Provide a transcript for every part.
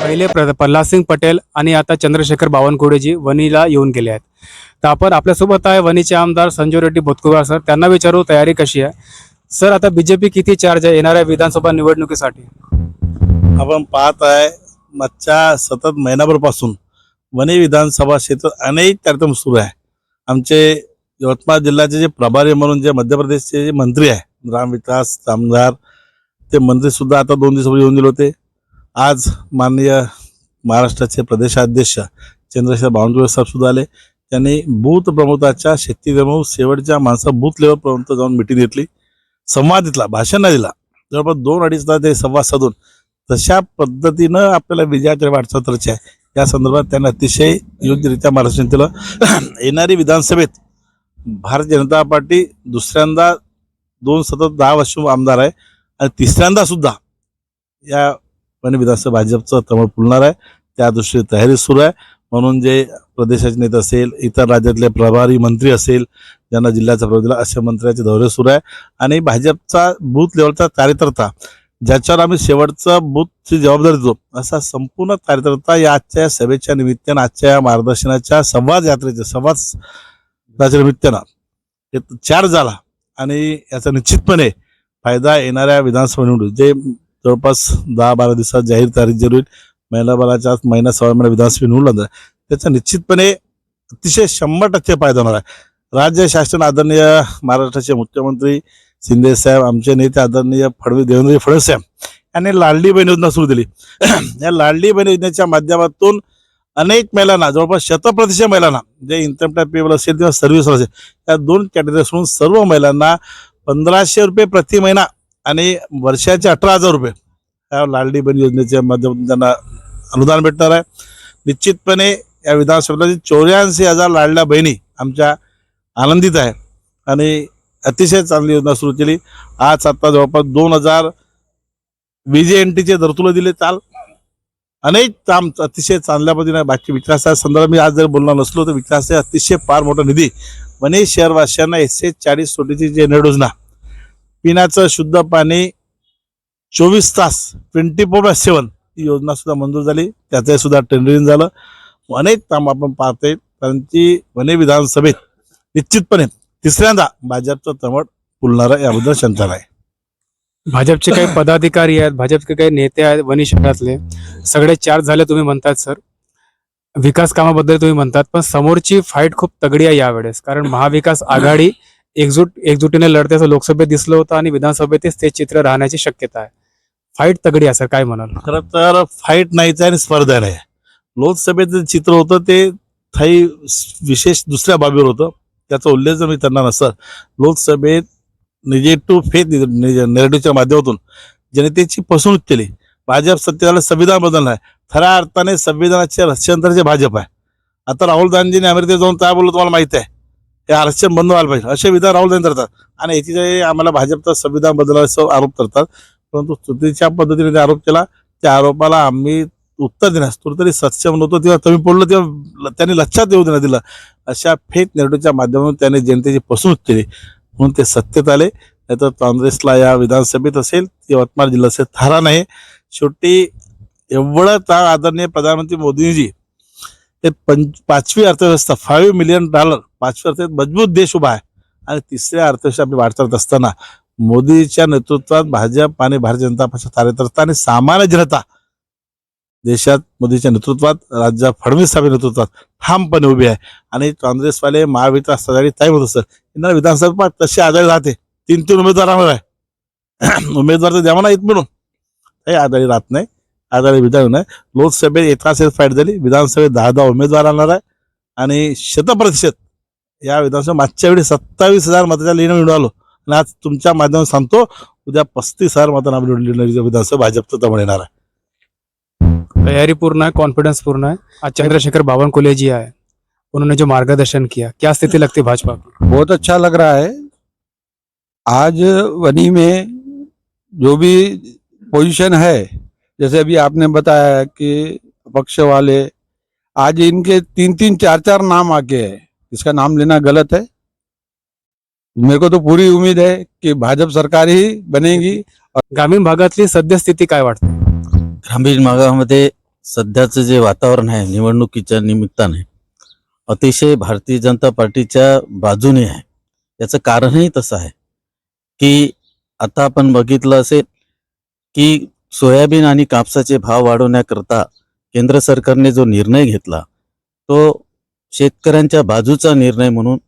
पहिले प्र प्रल्हादसिंग पटेल आणि आता चंद्रशेखर बावनकुळेजी वणीला येऊन गेले आहेत. तर आपण आपल्यासोबत आहे वणीचे आमदार संजय रेड्डी भोतकुवार सर. त्यांना विचारू तयारी कशी आहे? सर आता बीजेपी किती चार्ज आहे येणाऱ्या विधानसभा निवडणुकीसाठी? आपण पाहत आहे मागच्या सतत महिनाभरपासून वणी विधानसभा क्षेत्रात अनेक कार्यक्रम सुरू आहे. आमचे यवतमाळ जिल्ह्याचे जे प्रभारी म्हणून जे मध्य प्रदेशचे जे मंत्री आहे ग्रामविकास आमदार ते मंत्रीसुद्धा आता दोन दिवसापूर्वी येऊन दिले होते. आज माननीय महाराष्ट्राचे प्रदेशाध्यक्ष चंद्रशेखर बावनकुळे साहेबसुद्धा आले. त्यांनी बूथ प्रमुखाच्या शेती जमवून शेवटच्या माणसा बूथ लेवलपर्यंत जाऊन मिटिंग घेतली. संवाद दिला भाषण नाही दिला. जवळपास दोन अडीच तास ते संवाद साधून तशा पद्धतीनं आपल्याला विजयाच्या वाटचाल आहे. या संदर्भात त्यांनी अतिशय योग्यरित्या मार्गदर्शन केलं. येणारी विधानसभेत भारतीय जनता पार्टी दुसऱ्यांदा दोन सतत दहा वर्ष आमदार आहे. आणि तिसऱ्यांदा सुद्धा या पण विधानसभा भाजपचं तमळ फुलणार आहे. त्या दृष्टीने तयारी सुरू आहे. म्हणून जे प्रदेशाचे नेते असेल इतर राज्यातले प्रभारी मंत्री असेल ज्यांना जिल्ह्याचा प्रभाव दिला अशा मंत्र्याचे दौरे सुरू आहे. आणि भाजपचा बूथ लेवलचा कार्यकर्ता ज्याच्यावर आम्ही शेवटचा बूथची जबाबदारी देतो असा संपूर्ण कार्यकर्ता या आजच्या या सभेच्या निमित्तानं आजच्या या मार्गदर्शनाच्या संवाद यात्रेच्या संवादाच्या निमित्तानं हे चार झाला. आणि याचा निश्चितपणे फायदा येणाऱ्या विधानसभा निवडणूक जे जवळपास दहा बारा दिवसात जाहीर तारीख जरूर होईल महिला आत महिना सव्वा महिना विधानसभा निवडला जाईल. त्याचा निश्चितपणे अतिशय शंभर टक्के फायदा होणार आहे. राज्य शासन आदरणीय महाराष्ट्राचे मुख्यमंत्री शिंदे साहेब आमचे नेते आदरणीय फडणवीस देवेंद्र फडणवीस साहेब यांनी लाडली बहीण योजना सुरू दिली. या लाडली बहीण योजनेच्या माध्यमातून अनेक महिलांना जवळपास शतप्रतिशत महिलांना जे इन्कम टॅक्स पेबल असेल किंवा सर्व्हिस असेल या दोन कॅटेगरी सोडून सर्व महिलांना पंधराशे रुपये प्रति महिना आणि वर्षाचे अठरा हजार रुपये. या लाडली बहीण योजनेच्या माध्यमातून त्यांना अनुदान भेटणार आहे. निश्चितपणे या विधानसभेला चौऱ्याऐंशी हजार लाडल्या बहिणी आमच्या आनंदित आहे आणि अतिशय चांगली योजना सुरू केली. आज आता जवळपास दोन हजार व्हीजे एन टीचे दरतुलं दिले चाल. अनेक काम अतिशय चांगल्या पद्धतीने बाकी विकासा संदर्भात मी आज जर बोलणार नसलो तर विकास हे अतिशय फार मोठा निधी वणी शहरवासियांना एकशे चाळीस सोडीची जे नेट योजना पिण्याचं शुद्ध पाणी चोवीस तास ट्वेंटी फोर बाय सेवन ही योजना सुद्धा मंजूर झाली. त्याचंही सुद्धा टेंडरिंग झालं. अनेक काम आपण पाहतोय. कारण की वने विधानसभेत निश्चितपणे तिसऱ्यांदा भाजपचं तमट फुलणार याबद्दल शंका नाही. भाजपचे काही पदाधिकारी आहेत भाजपचे काही नेते आहेत वनी शहरातले. सगळे चार्ज झाले तुम्ही म्हणतात सर. विकास कामाबद्दल तुम्ही म्हणतात पण समोरची फाईट खूप तगडी आहे यावेळेस. कारण महाविकास आघाडी एकजूट एकजुटीने लढते असं लोकसभेत दिसलं होतं आणि विधानसभेतच ते चित्र राहण्याची शक्यता आहे. फाईट तगडी आहे सर काय म्हणाल? खरं तर फाईट नाहीच आहे आणि स्पर्धा नाही. लोकसभेचं चित्र होतं ते काही विशेष दुसऱ्या बाबीवर होतं. त्याचा उल्लेख जर मी त्यांना नसतं लोकसभेत निगेटिव्ह फेथ निगेटिव्हच्या माध्यमातून जनतेची फसवणूक केली. भाजप सत्तेला संविधान बदललं आहे. खऱ्या अर्थाने संविधानाचे रक्षांतर भाजप आहे. आता राहुल गांधीने अमेरिकेत जाऊन काय बोललो तुम्हाला माहिती आहे? हे आरक्षण बंद व्हायला पाहिजे. असे विधान राहुल गांधी करतात. आणि याची जे आम्हाला भाजपचा संविधान बदलायचं आरोप करतात परंतु चुकीच्या पद्धतीने ते आरोप केला त्या आरोपाला आम्ही उत्तर देण्यास तरी सक्षम नव्हतो. तेव्हा कमी पडलो तेव्हा त्यांनी लक्षात येऊ देण्यात दिलं. अशा फेक नेटवर्कच्या माध्यमातून त्याने जनतेची फसवणूक केली. म्हणून ते सत्तेत आले. नाही तर काँग्रेसला या विधानसभेत असेल यवतमाळ जिल्हा असेल थारा नाही. शेवटी एवढं त्या आदरणीय प्रधानमंत्री मोदीजी हे पंच पाचवी अर्थव्यवस्था फाईव्ह मिलियन डॉलर पाचवी अर्थव्यवस्था मजबूत देश उभा आहे आणि तिसऱ्या अर्थव्यवस्था आपली वाटचालत असताना मोदीच्या नेतृत्वात भाजप आणि भारतीय जनता पक्ष कार्यकर्ता आणि सामान्य जनता देशात मोदीच्या नेतृत्वात राज्यात फडणवीस साहेब नेतृत्वात ठामपणे उभी आहे. आणि काँग्रेसवाले महाविकास आघाडी ताई होत असतात यांना विधानसभा तशी आघाडी राहते. तीन तीन उमेदवार राहणार आहे. उमेदवार तर द्यावा नाहीत म्हणून. काही आघाडी राहत नाही. आघाडी विधान नाही. लोकसभेत एकाच फाईट झाली. विधानसभेत दहा दहा उमेदवार राहणार आहे. आणि शतप्रतिशत या विधानसभा मागच्या वेळी सत्तावीस हजार मताच्या लिहिणं निवडून आलो. आणि आज तुमच्या माध्यमातून सांगतो उद्या पस्तीस हजार मतांना निवडली विधानसभा भाजपचं तमळ येणार आहे. तैयारी पूर्ण है कॉन्फिडेंस पूर्ण है आज चंद्रशेखर बावनकुले जी आए उन्होंने जो मार्गदर्शन किया क्या स्थिति लगती भाजपा की? बहुत अच्छा लग रहा है। आज वनी में जो भी पोजीशन है। जैसे अभी आपने बताया कि पक्ष वाले आज इनके तीन तीन चार चार नाम आके है। इसका नाम लेना गलत है। मेरे को तो पूरी उम्मीद है कि भाजपा सरकार ही बनेगी ग्रामीण भागातली सद्यस्थिती काय वाटते? ग्रामीण भागामध्ये सध्याचं जे वातावरण आहे निवडणुकीच्या निमित्ताने अतिशय भारतीय जनता पार्टीच्या बाजूने आहे. याचं कारणही तसं आहे की आता आपण बघितलं असेल की सोयाबीन आणि कापसाचे भाव वाढवण्याकरता केंद्र सरकारने जो निर्णय घेतला तो शेतकऱ्यांच्या बाजूचा निर्णय म्हणून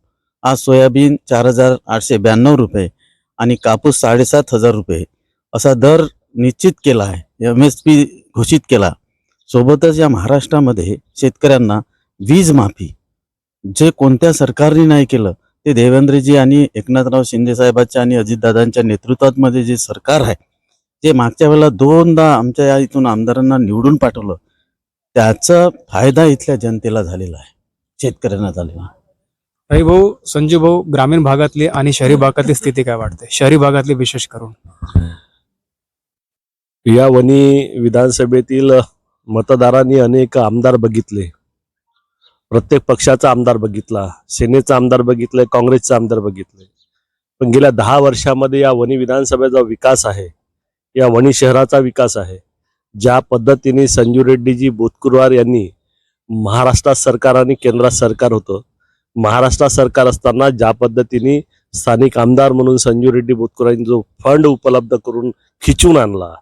आज सोयाबीन चार हजार आठशे ब्याण्णव रुपये आणि कापूस साडेसात हजार रुपये असा दर निश्चित केला आहे एम एस पी घोषित केला. सोबतच या महाराष्ट्रामध्ये शेतकऱ्यांना वीज माफी जे कोणत्या सरकारने नाही केलं ते देवेंद्रजी आणि एकनाथराव शिंदेसाहेबांच्या आणि अजितदादांच्या नेतृत्वात मध्ये जे सरकार आहे जे मागच्या वेळेला दोनदा आमच्या या इथून आमदारांना निवडून पाठवलं त्याचा फायदा इथल्या जनतेला झालेला आहे शेतकऱ्यांना झालेला आहे. रवी भाऊ संजू भाऊ ग्रामीण भागातली आणि शहरी भागातली स्थिती काय वाटते? शहरी भागातली विशेष करून. या वनी विधानसभेतील मतदारांनी अनेक आमदार बघितले. प्रत्येक पक्षाचा आमदार बघितला सेनेचा आमदार बघितले काँग्रेसचा आमदार बघितले. पण गेल्या दहा वर्षामध्ये या वनी विधानसभेचा विकास आहे. या वणी शहराचा विकास आहे. ज्या पद्धतीने संजू रेड्डीजी बोतकुरवार यांनी महाराष्ट्रात सरकार आणि केंद्रात सरकार होतं महाराष्ट्रात सरकार असताना ज्या पद्धतीने स्थानिक आमदार म्हणून संजू रेड्डी बोतकुरांनी जो फंड उपलब्ध करून खिचून आणला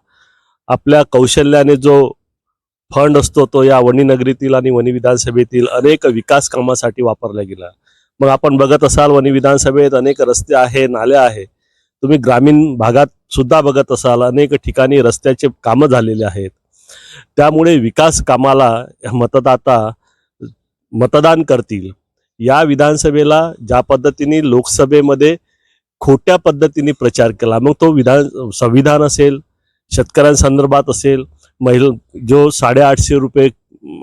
आपल्या कौशल्याने जो फंड असतो तो या वणी नगरीतील आणि वणी विधानसभेतील अनेक विकास कामासाठी वापरला गेला. मग आपण बघत असाल वणी विधानसभेत अनेक रस्ते आहे नाल्या आहे तुम्ही ग्रामीण भागात सुद्धा बघत असाल अनेक ठिकाणी रस्त्याचे कामं झालेले आहेत. त्यामुळे विकास कामाला मतदाता मतदान करतील. या विधानसभेला ज्या पद्धतीने लोकसभेमध्ये खोट्या पद्धतीने प्रचार केला मग तो विधान संविधान असेल शेतकऱ्यांसंदर्भात असेल महिला जो साडेआठशे रुपये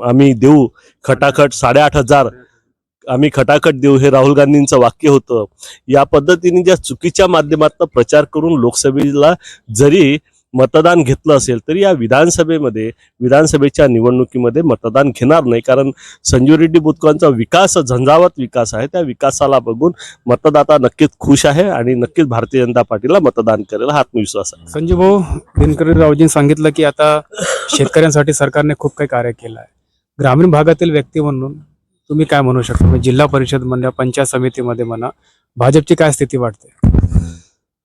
आम्ही देऊ खटाखट साडेआठ हजार आम्ही खटाखट देऊ हे राहुल गांधींचं वाक्य होतं. या पद्धतीने ज्या चुकीच्या माध्यमातून प्रचार करून लोकसभेला जरी मतदान घेतलं असेल तरी या विधानसभेमध्ये विधानसभेच्या निवडणुकीमध्ये मतदान घेणार नाही. कारण संजू रेड्डी बुतकांचा विकास झंझावत विकास आहे. त्या विकासाला बघून मतदाता नक्कीच खुश आहे आणि नक्कीच भारतीय जनता पार्टीला मतदान करेल आत्मविश्वास आहे. संजू भाऊ दिनकरी रावजींनी सांगितलं की आता शेतकऱ्यांसाठी सरकारने खूप काही कार्य केलं आहे. ग्रामीण भागातील व्यक्ती म्हणून तुम्ही काय म्हणू शकता? म्हणजे जिल्हा परिषद म्हणा पंचायत समितीमध्ये म्हणा भाजपची काय स्थिती वाटते?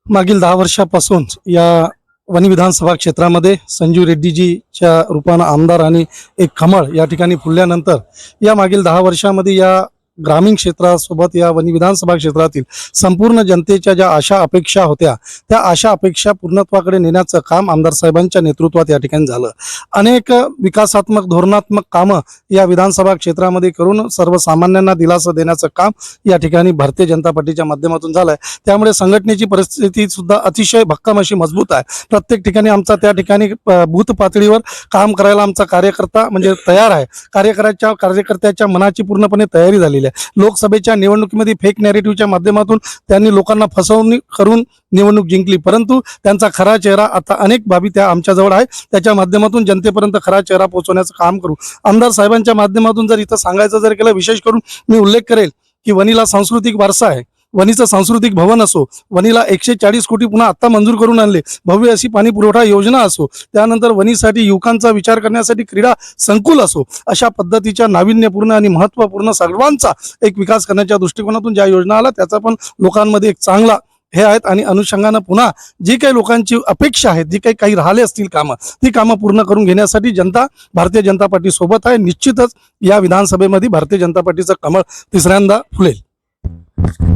मागील दहा वर्षापासून या वनी विधानसभा क्षेत्रामध्ये संजीव रेड्डीजीच्या रूपानं आमदार आणि एक खमळ या ठिकाणी फुलल्यानंतर या मागील दहा वर्षामध्ये या ग्रामीण क्षेत्रासोबत या वनी विधानसभा क्षेत्रातील संपूर्ण जनतेच्या ज्या आशा अपेक्षा होत्या त्या आशा अपेक्षा पूर्णत्वाकडे नेण्याचं काम आमदार साहेबांच्या नेतृत्वात या ठिकाणी झालं. अनेक विकासात्मक धोरणात्मक कामं या विधानसभा क्षेत्रामध्ये करून सर्वसामान्यांना दिलासा देण्याचं काम या ठिकाणी भारतीय जनता पार्टीच्या माध्यमातून झालंय. त्यामुळे संघटनेची परिस्थिती सुद्धा अतिशय भक्कम अशी मजबूत आहे. प्रत्येक ठिकाणी आमचा त्या ठिकाणी बूथ पातळीवर काम करायला आमचा कार्यकर्ता म्हणजे तयार आहे. कार्यकर्त्याच्या कार्यकर्त्याच्या मनाची पूर्णपणे तयारी झालेली आहे. लोकसभेच्या निवडणुकीमध्ये फेक नॅरेटिव्हच्या माध्यमातून त्यांनी लोकांना फसवणूक करून निवडणूक जिंकली. परंतु त्यांचा खरा चेहरा आता अनेक बाबी त्या आमच्याजवळ आहे. त्याच्या माध्यमातून जनतेपर्यंत खरा चेहरा पोहोचवण्याचं काम करू. आमदार साहेबांच्या माध्यमातून जर इथं सांगायचं जर केलं विशेष करून मी उल्लेख करेल की वनीला सांस्कृतिक वारसा आहे. वनीचं सांस्कृतिक भवन असो वनीला एकशे चाळीस कोटी पुन्हा आत्ता मंजूर करून आणले. भव्य अशी पाणी पुरवठा योजना असो त्यानंतर वनीसाठी युवकांचा विचार करण्यासाठी क्रीडा संकुल असो अशा पद्धतीच्या नाविन्यपूर्ण आणि महत्त्वपूर्ण सर्वांचा एक विकास करण्याच्या दृष्टिकोनातून ज्या योजना आल्या त्याचा पण लोकांमध्ये एक चांगला हे आहेत आणि अनुषंगानं पुन्हा जी काही लोकांची अपेक्षा आहेत जी काही काही राहिले असतील कामं ती कामं पूर्ण करून घेण्यासाठी जनता भारतीय जनता पार्टी सोबत आहे. निश्चितच या विधानसभेमध्ये भारतीय जनता पार्टीचं कमळ तिसऱ्यांदा फुलेल.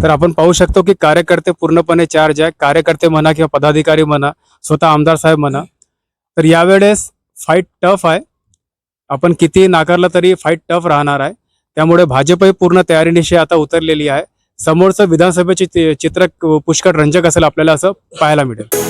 तर आपण पाहू शकतो की कार्यकर्ते पूर्णपणे चार्ज आहे. कार्यकर्ते म्हणा किंवा पदाधिकारी म्हणा स्वतः आमदार साहेब म्हणा तर यावेळेस फाईट टफ आहे. आपण किती नाकारलं तरी फाईट टफ राहणार आहे. त्यामुळे भाजपही पूर्ण तयारीनिशी आता उतरलेली आहे. समोरचं विधानसभेचे चित्र पुष्कळ रंजक असेल आपल्याला असं पाहायला मिळेल.